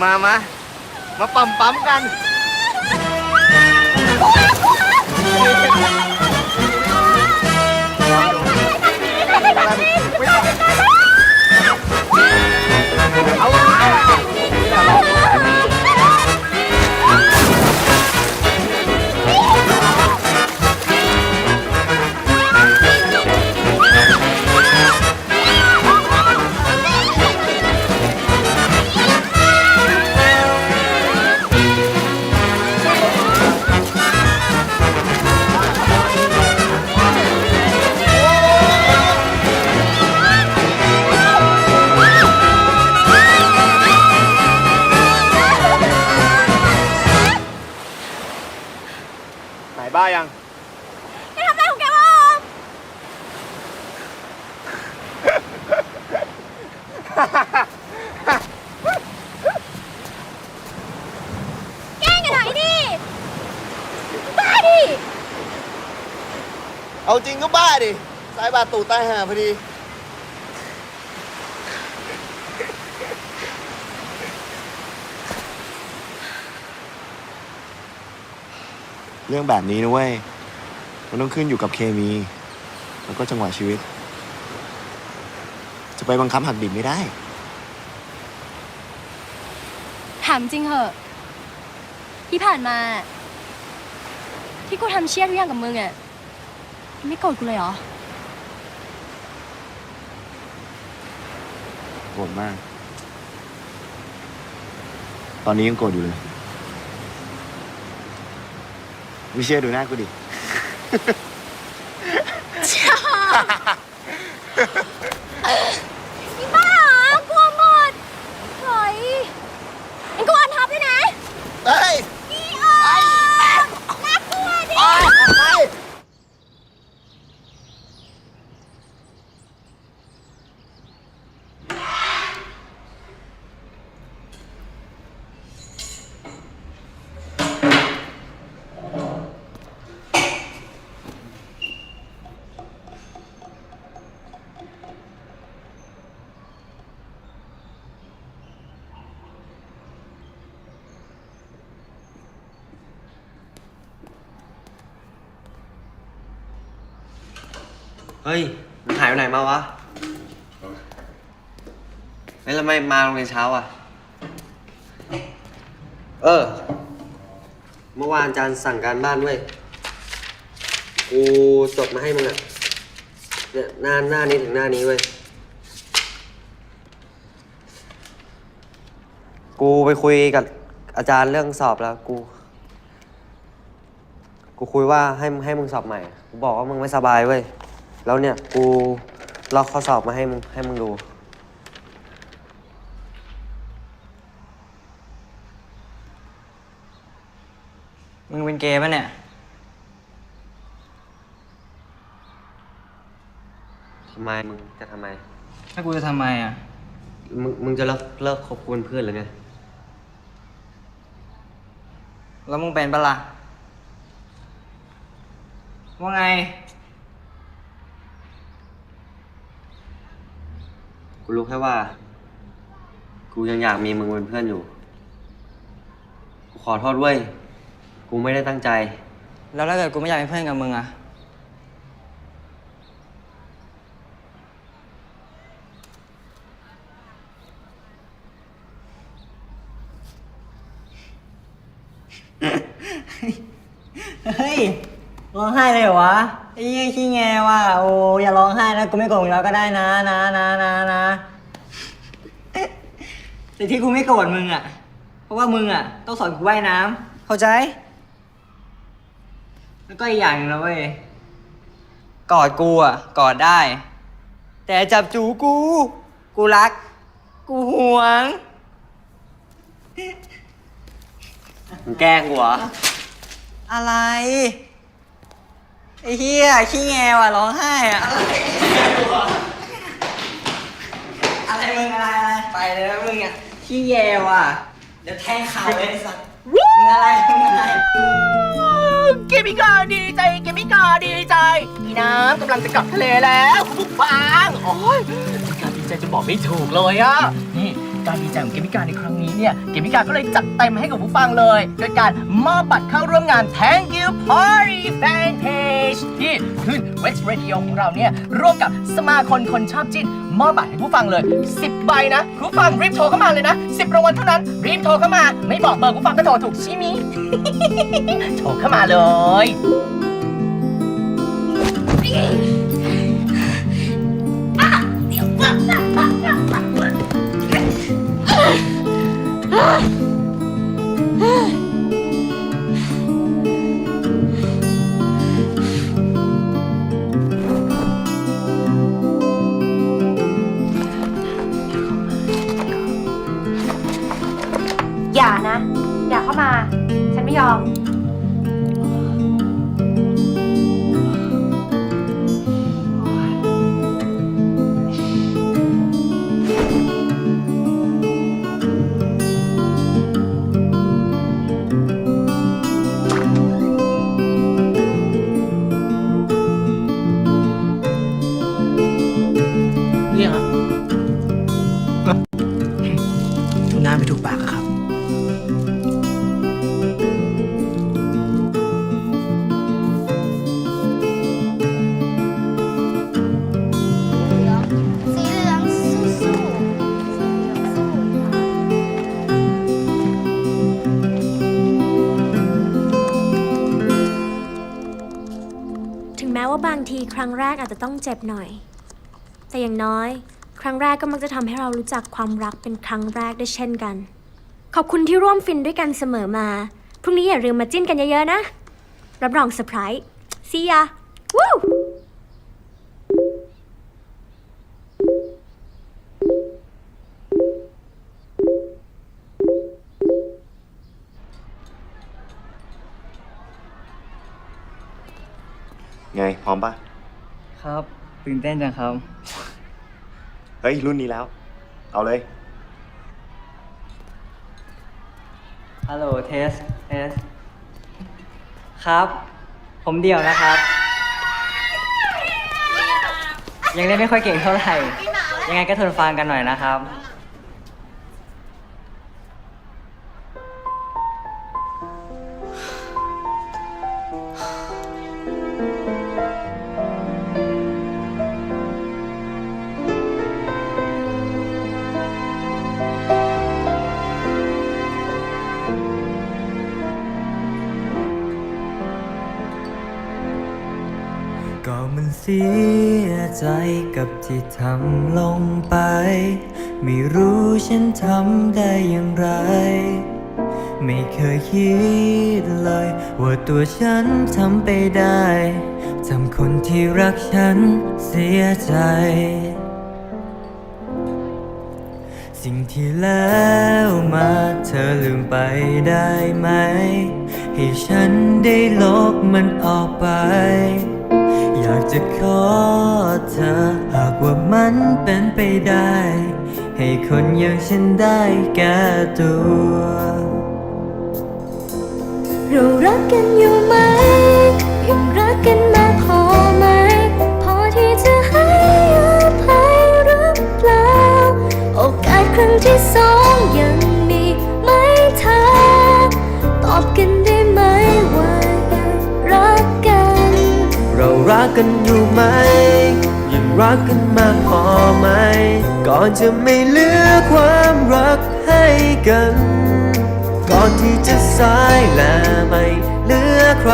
มามามาปั๊มปั๊มกันไหน เอาจริงก็บ้าดิสายบาดตูดใต้หาพอดี เรื่องแบบนี้นะเว้ย มันต้องขึ้นอยู่กับเคมี แล้วก็จังหวะชีวิต จะไปบังคับหักดิบไม่ได้ ถามจริงเหอะ ที่ผ่านมา ที่กูทำเชี่ยทุกอย่างกับมึงอะ ไม่โกรธกูเลยเหรอ โกรธมาก ตอนนี้ยังโกรธอยู่เลยไม่เชื่อดูหน้ากูดิ นี่บ้าเหรอกลัวหมดเฮ้ยเอ็งกูอันทับด้วยนะ เฮ้ย อีออมน่ากลัวดิ เฮ้ยมันหายไปไหนมาวะแล้วทำไม่มาโรงเรียนเช้าอะ เออ เมื่อวานอาจารย์สั่งการบ้านด้วย กูจดมาให้มึงอะ เนี่ยหน้าหน้านี้ถึงหน้านี้เว้ย กูไปคุยกับอาจารย์เรื่องสอบแล้วกู กูคุยว่าให้ให้มึงสอบใหม่ กูบอกว่ามึงไม่สบายเว้ย แล้วเนี่ยกูลอกข้อสอบมาให้มึงให้มึงดู มึงเป็นเกย์ปะเนี่ย ทำไมมึงจะทำไม ถ้ากูจะทำไมอะ มึงมึงจะเลิกเลิกคบกูเป็นเพื่อนหรือไง แล้วมึงเป็นปะล่ะว่าไง กูรู้แค่ว่า กูยังอยากมีมึงเป็นเพื่อนอยู่ กูขอโทษเว้ยกูไม่ได้ตั้งใจ แล้วถ้าเกิดกูไม่อยากเป็นเพื่อนกับมึงอะเฮ้ยร้องไห้เลยเหรอวะ ไอ้เหี้ยขี้แงว่ะโอ้อย่าร้องไห้นะกูไม่โกรธมึงแล้วก็ได้นะนะนะนะนะแต่ที่กูไม่โกรธมึงอะ เพราะว่ามึงอะ ต้องสอนกูว่ายน้ำเข้าใจ แล้วก็อีกอย่างหนึงนะเว้ยกอดกูอะกอดได้ แต่จับจูกู กูรัก กูหวง มึงแกล้งกูเหรออะไร ไอ้เหี้ยขี้แงว่ะร้องไห้อะอะไรมึงอะไรอะไรไปเลยนะมึงอะขี้แยว่ะเดี๋ยวแทงเข่าเลยไอ้สัตว์มึงอะไรมึงอะไรเกมิกาดีใจเกมิกาดีใจอีน้ำกำลังจะกลับทะเลแล้วคุณผู้ฟังโอ้ยเกมิกาดีใจจะบอกไม่ถูกเลยอะนี่ การดีใจของเกมิกาในครั้งนี้เนี่ยเกมิกาก็เลยจัดเต็มให้กับผู้ฟังเลย โดยการมอบบัตรเข้าร่วมงาน Thank You Party Fan Page ที่ขึ้น West Radio ของเราเนี่ยร่วมกับสมาคมคนชอบจิ้นมอบบัตรให้ผู้ฟังเลย 10 ใบนะผู้ฟังรีบโทรเข้ามาเลยนะ 10รางวัลเท่านั้นรีบโทรเข้ามา ไม่บอกเบอร์ผู้ฟังก็โทรถูกใช่ไหมโทรเข้ามาเลย รั้งแรกอาจจะต้องเจ็บหน่อย แต่อย่างน้อย ครั้งแรกก็มักจะทำให้เรารู้จักความรักเป็นครั้งแรกได้เช่นกัน ขอบคุณที่ร่วมฟินด้วยกันเสมอมา พรุ่งนี้อย่าลืมมาจิ้นกันเยอะๆนะ รับรองเซอร์ไพรส์ see ya วู้ไงพร้อมปะ ครับตื่นเต้นจังครับ เฮ้ย รุ่นนี้แล้ว เอาเลย ฮัลโหลเทส เทส ครับ ผมเดี่ยวนะครับ ยังเล่นไม่ค่อยเก่งเท่าไหร่ ยังไงก็ทนฟังกันหน่อยนะครับ ก็มันเสียใจกับที่ทำลงไป ไม่รู้ฉันทำได้อย่างไร ไม่เคยคิดเลย ว่าตัวฉันทำไปได้ทำคนที่รักฉันเสียใจ สิ่งที่แล้วมาเธอลืมไปได้ไหม ให้ฉันได้ลบมันออกไป อยากจะขอเธอ หากว่ามันเป็นไปได้ ให้คนอย่างฉันได้แก้ตัว เรารักกันอยู่ไหมยังรักกัน กันอยู่ไหม ยังรักกันมากพอไหม ก่อนจะไม่เหลือความรักให้กัน ก่อนที่จะสายและไม่เหลือใคร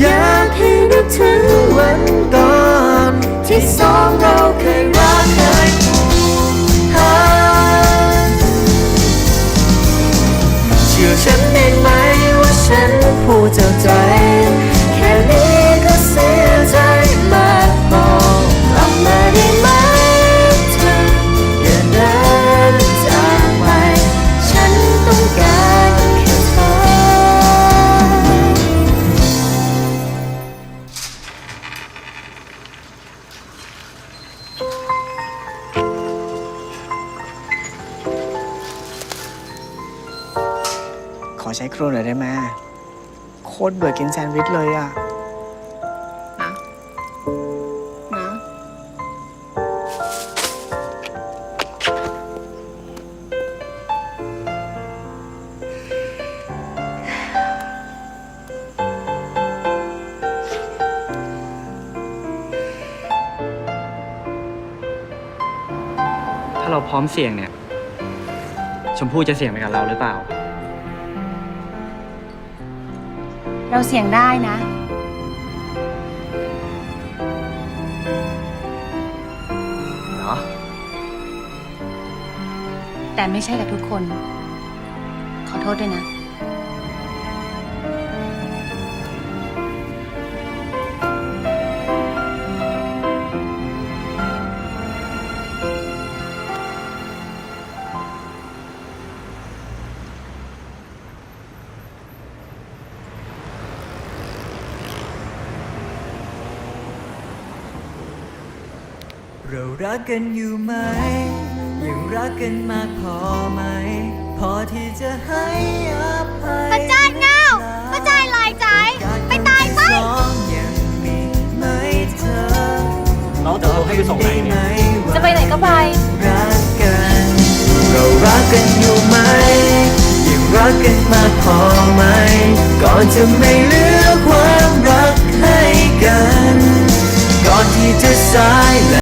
อยากให้นึกถึงวันก่อน ที่สองเราเคยรักเคยผูกพันเชื่อฉันได้ไหมว่าฉันพูดจาใจ ใช้ครัวหน่อยได้ไหมโคตรเบื่อกินแซนด์วิชเลยอะนะนะถ้าเราพร้อมเสี่ยงเนี่ย ชมพู่จะเสี่ยงไปกับเราหรือเปล่า เราเสี่ยงได้นะ เนาะแต่ไม่ใช่กับทุกคน ขอโทษด้วยนะ เรารักกันอยู่ไหม ยังรักกันมากพอไหม พอที่จะให้อภัยประจานเงาประจานลายใจ ไปตายไปสองยังมีไหมเธอน้องจะเอาให้ไปส่งไหนเนี่ยจะไปไหนก็ไป รักกัน เรารักกันอยู่ไหม ยังรักกันมากพอไหม ก่อนจะไม่เหลือความรักให้กัน ก่อนที่จะสาย